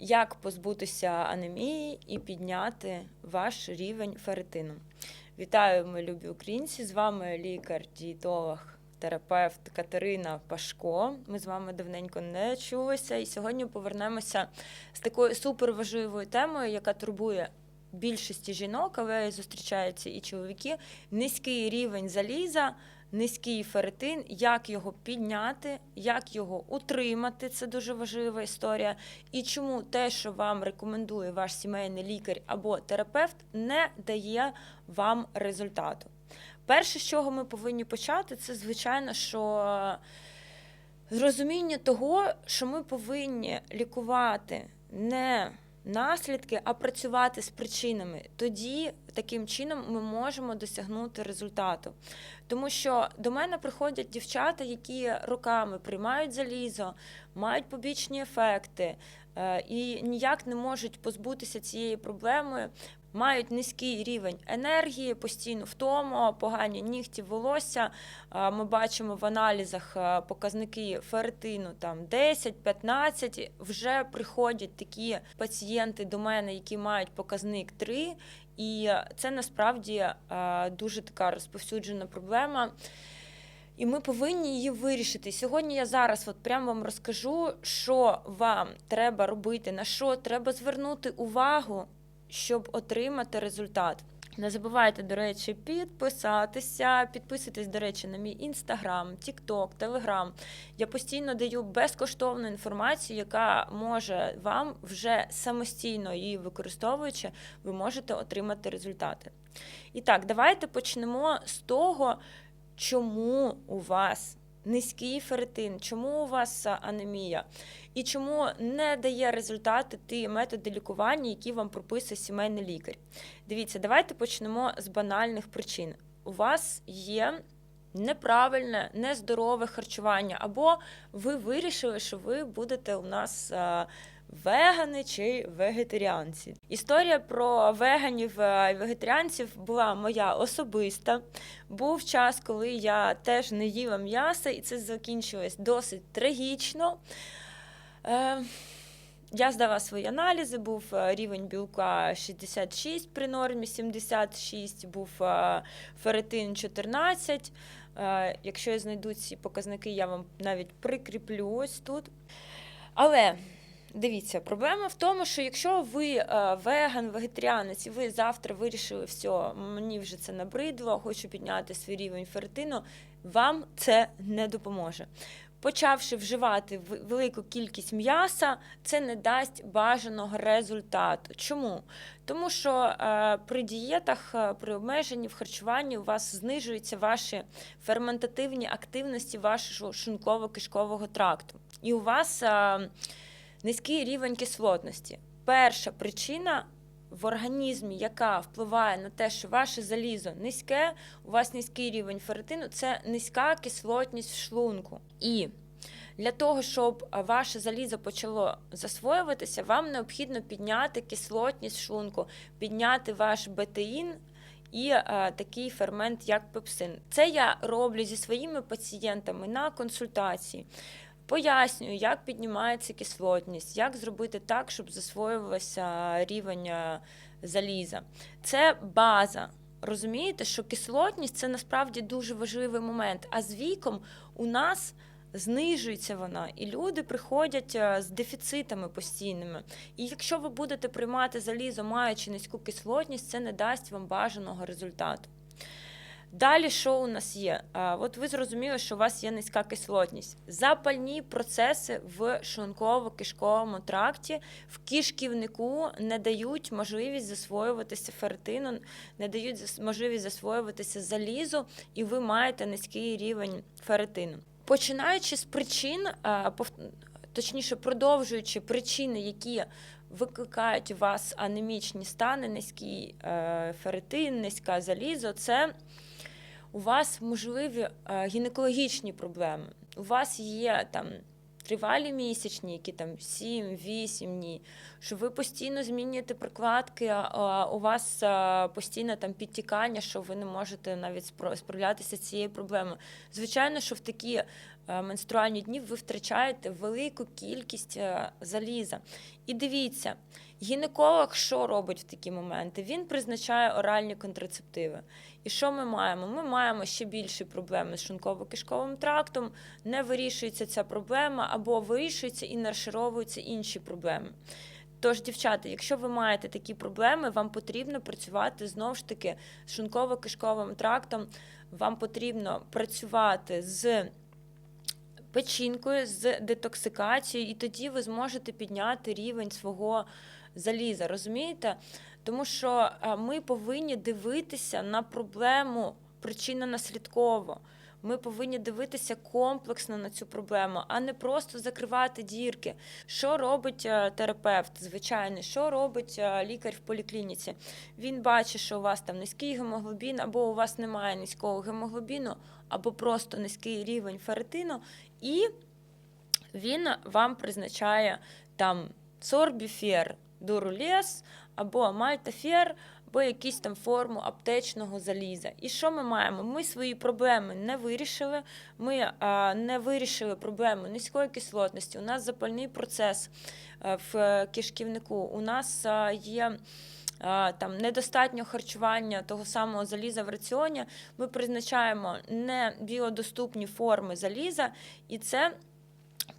як позбутися анемії і підняти ваш рівень ферритину. Вітаю, ми любі українці! З вами лікар, дієтолог, терапевт Катерина Пашко. Ми з вами давненько не чулися, і сьогодні повернемося з такою суперважливою темою, яка турбує більшості жінок, але зустрічаються і чоловіки. Низький рівень заліза. Низький ферритин, як його підняти, як його утримати це дуже важлива історія. І чому те, що вам рекомендує ваш сімейний лікар або терапевт, не дає вам результату. Перше, з чого ми повинні почати, це звичайно, що зрозуміння того, що ми повинні лікувати не наслідки, а працювати з причинами. Тоді таким чином ми можемо досягнути результату. Тому що до мене приходять дівчата, які роками приймають залізо, мають побічні ефекти е, і ніяк не можуть позбутися цієї проблеми. Мають низький рівень енергії, постійно втому, погані нігті, волосся. Ми бачимо в аналізах показники ферритину там 10-15. Вже приходять такі пацієнти до мене, які мають показник 3, і це насправді дуже така розповсюджена проблема. І ми повинні її вирішити. Сьогодні я зараз от прямо вам розкажу, що вам треба робити, на що треба звернути увагу, щоб отримати результат. Не забувайте, до речі, підписатися. Підписуйтесь, до речі, на мій інстаграм, тікток, телеграм. Я постійно даю безкоштовну інформацію, яка може вам вже самостійно її використовуючи, ви можете отримати результати. І так, давайте почнемо з того, чому у вас низький ферритин, чому у вас анемія, і чому не дає результати ті методи лікування, які вам прописує сімейний лікар. Дивіться, давайте почнемо з банальних причин. У вас є неправильне, нездорове харчування, або ви вирішили, що ви будете у нас. Вегани чи вегетаріанці. Історія про веганів е, і вегетаріанців була моя особиста. Був час, коли я теж не їла м'яса, і це закінчилось досить трагічно. Е, я здала свої аналізи, був е, рівень білка 66 при нормі, 76, був ферритин 14. Е, Якщо я знайду ці показники, я вам навіть прикріплю ось тут. Але дивіться, проблема в тому, що якщо ви е, веган, вегетаріанець, і ви завтра вирішили, все, мені вже це набридло, хочу підняти свій рівень ферритину, вам це не допоможе. Почавши вживати велику кількість м'яса, це не дасть бажаного результату. Чому? Тому що е, при дієтах, е, при обмеженні в харчуванні у вас знижуються ваші ферментативні активності вашого шлунково-кишкового тракту. І у вас е, низький рівень кислотності. Перша причина в організмі, яка впливає на те, що ваше залізо низьке, у вас низький рівень ферритину, це низька кислотність в шлунку. І для того, щоб ваше залізо почало засвоюватися, вам необхідно підняти кислотність в шлунку, підняти ваш бетеїн і е, такий фермент, як пепсин. Це я роблю зі своїми пацієнтами на консультації. Пояснюю, як піднімається кислотність, як зробити так, щоб засвоювався рівень е, заліза. Це база. Розумієте, що кислотність це насправді дуже важливий момент. А з віком у нас знижується вона, і люди приходять е, з дефіцитами постійними. І якщо ви будете приймати залізо, маючи низьку кислотність, це не дасть вам бажаного результату. Далі, що у нас є? А, От ви зрозуміли, що у вас є низька кислотність. Запальні процеси в шлунково-кишковому тракті, в кишківнику не дають можливість засвоюватися ферритину, не дають можливість засвоюватися залізу, і ви маєте низький рівень ферритину. Починаючи з причин, точніше, продовжуючи причини, які викликають у вас анемічні стани, низький е, ферритин, низька залізо, це у вас можливі е, гінекологічні проблеми. У вас є там тривалі місячні, які там 7-8 днів, що ви постійно змінюєте прикладки, а, у вас постійне постійно там підтікання, що ви не можете навіть справлятися з цією проблемою. Звичайно, що в такі е, менструальні дні ви втрачаєте велику кількість е, заліза. І дивіться, гінеколог що робить в такі моменти? Він призначає оральні контрацептиви. І що ми маємо? Ми маємо ще більші проблеми з шлунково-кишковим трактом, не вирішується ця проблема, або вирішується і нашаровуються інші проблеми. Тож, дівчата, якщо ви маєте такі проблеми, вам потрібно працювати знову ж таки з шлунково-кишковим трактом, вам потрібно працювати з печінкою, з детоксикацією, і тоді ви зможете підняти рівень свого заліза. Розумієте? Тому що е, ми повинні дивитися на проблему причинно-наслідково. Ми повинні дивитися комплексно на цю проблему, а не просто закривати дірки. Що робить е, терапевт, звичайний, що робить е, лікар в поліклініці? Він бачить, що у вас там низький гемоглобін, або у вас немає низького гемоглобіну, або просто низький рівень ферритину, і він вам призначає там сорбіфер, дурулес або мальтафер, або якусь там форму аптечного заліза. І що ми маємо? Ми свої проблеми не вирішили. Ми а, не вирішили проблему низької кислотності. У нас запальний процес а, в кишківнику. У нас а, є. Там недостатньо харчування того самого заліза в раціоні. Ми призначаємо не біодоступні форми заліза, і це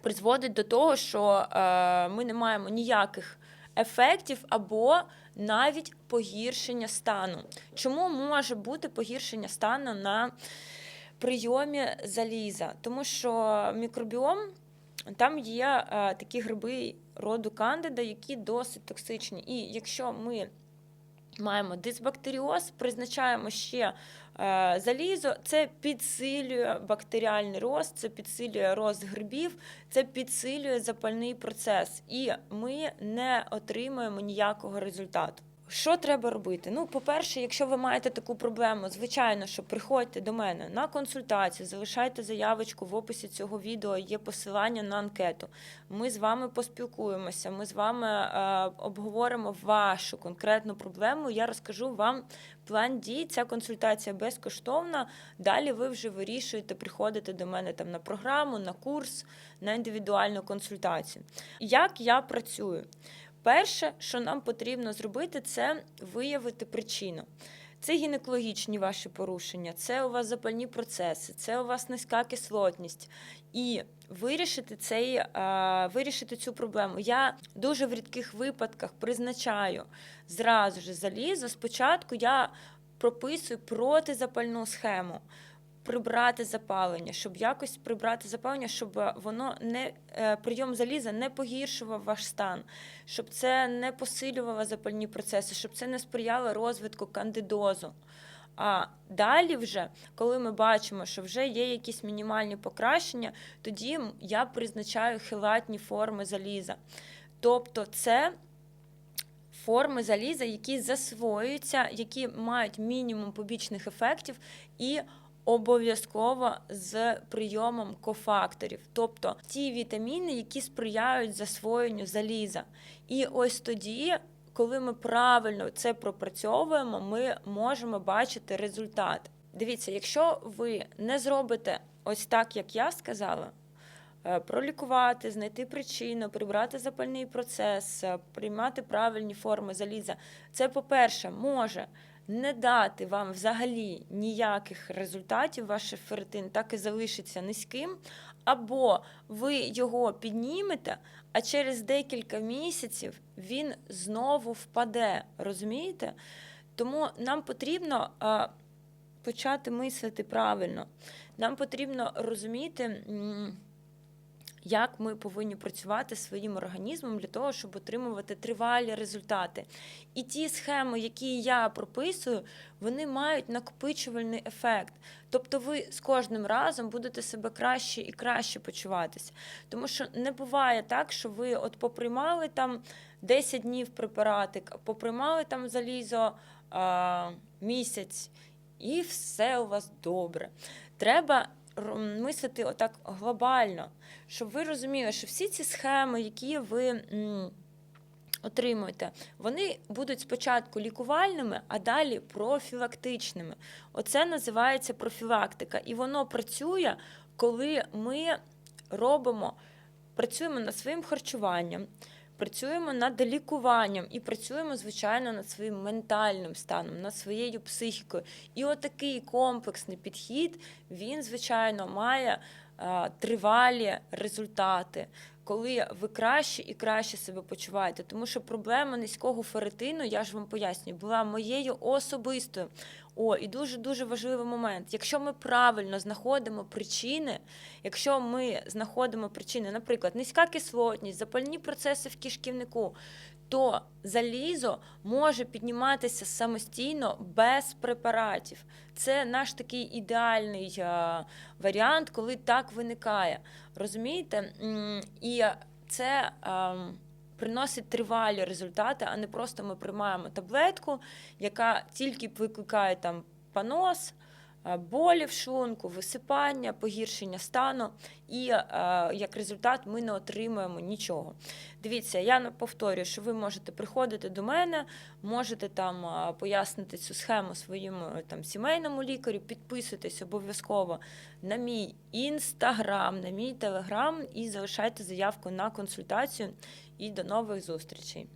призводить до того, що е, ми не маємо ніяких ефектів або навіть погіршення стану. Чому може бути погіршення стану на прийомі заліза? Тому що мікробіом там є е, такі гриби роду кандида, які досить токсичні. І якщо ми маємо дисбактеріоз, призначаємо ще е, залізо, це підсилює бактеріальний рост, це підсилює рост грибів, це підсилює запальний процес, і ми не отримуємо ніякого результату. Що треба робити? Ну, по-перше, якщо ви маєте таку проблему, звичайно, що приходьте до мене на консультацію, залишайте заявочку в описі цього відео, є посилання на анкету. Ми з вами поспілкуємося, ми з вами е, обговоримо вашу конкретну проблему. Я розкажу вам план дій. Ця консультація безкоштовна. Далі ви вже вирішуєте приходити до мене там на програму, на курс, на індивідуальну консультацію. Як я працюю? Перше, що нам потрібно зробити, це виявити причину. Це гінекологічні ваші порушення, це у вас запальні процеси, це у вас низька кислотність. І вирішити цей, вирішити цю проблему. Я дуже в рідких випадках призначаю зразу ж залізо. Спочатку я прописую протизапальну схему. Прибрати запалення, щоб якось прибрати запалення, щоб воно не е, прийом заліза не погіршував ваш стан, щоб це не посилювало запальні процеси, щоб це не сприяло розвитку кандидозу. А далі, вже, коли ми бачимо, що вже є якісь мінімальні покращення, тоді я призначаю хилатні форми заліза. Тобто, це форми заліза, які засвоюються, які мають мінімум побічних ефектів і обов'язково з прийомом кофакторів, тобто ті вітаміни, які сприяють засвоєнню заліза. І ось тоді, коли ми правильно це пропрацьовуємо, ми можемо бачити результат. Дивіться, якщо ви не зробите ось так, як я сказала. е, Пролікувати, знайти причину, прибрати запальний процес, е, приймати правильні форми заліза. Це, по-перше, може не дати вам взагалі ніяких результатів, ваш ферритин так і залишиться низьким, або ви його піднімете, а через декілька місяців він знову впаде. Розумієте? Тому нам потрібно почати мислити правильно. Нам потрібно розуміти. Як ми повинні працювати своїм організмом для того, щоб отримувати тривалі результати. І ті схеми, які я прописую, вони мають накопичувальний ефект. Тобто ви з кожним разом будете себе краще і краще почуватися. Тому що не буває так, що ви от поприймали там 10 днів препаратик, поприймали там залізо а, місяць, і все у вас добре. Треба мислити отак глобально, щоб ви розуміли, що всі ці схеми, які ви отримуєте, вони будуть спочатку лікувальними, а далі профілактичними. Оце називається профілактика, і воно працює. коли ми робимо, працюємо над своїм харчуванням, працюємо над лікуванням і працюємо, звичайно, над своїм ментальним станом, над своєю психікою. І отакий комплексний підхід, він, звичайно, має е, тривалі результати. Коли ви краще і краще себе почуваєте, тому що проблема низького ферритину, я ж вам пояснюю, була моєю особистою. О, і дуже дуже важливий момент. Якщо ми правильно знаходимо причини, якщо ми знаходимо причини, наприклад, низька кислотність, запальні процеси в кишківнику, то залізо може підніматися самостійно без препаратів. Це наш такий ідеальний е, варіант, коли так виникає. Розумієте? І це. Приносить тривалі результати, а не просто ми приймаємо таблетку, яка тільки викликає там понос, болі в шлунку, висипання, погіршення стану, і е, як результат ми не отримуємо нічого. Дивіться, я повторюю, що ви можете приходити до мене, можете там е, пояснити цю схему своєму е, там сімейному лікарю, підписуйтесь обов'язково на мій інстаграм, на мій телеграм і залишайте заявку на консультацію. І до нових зустрічей.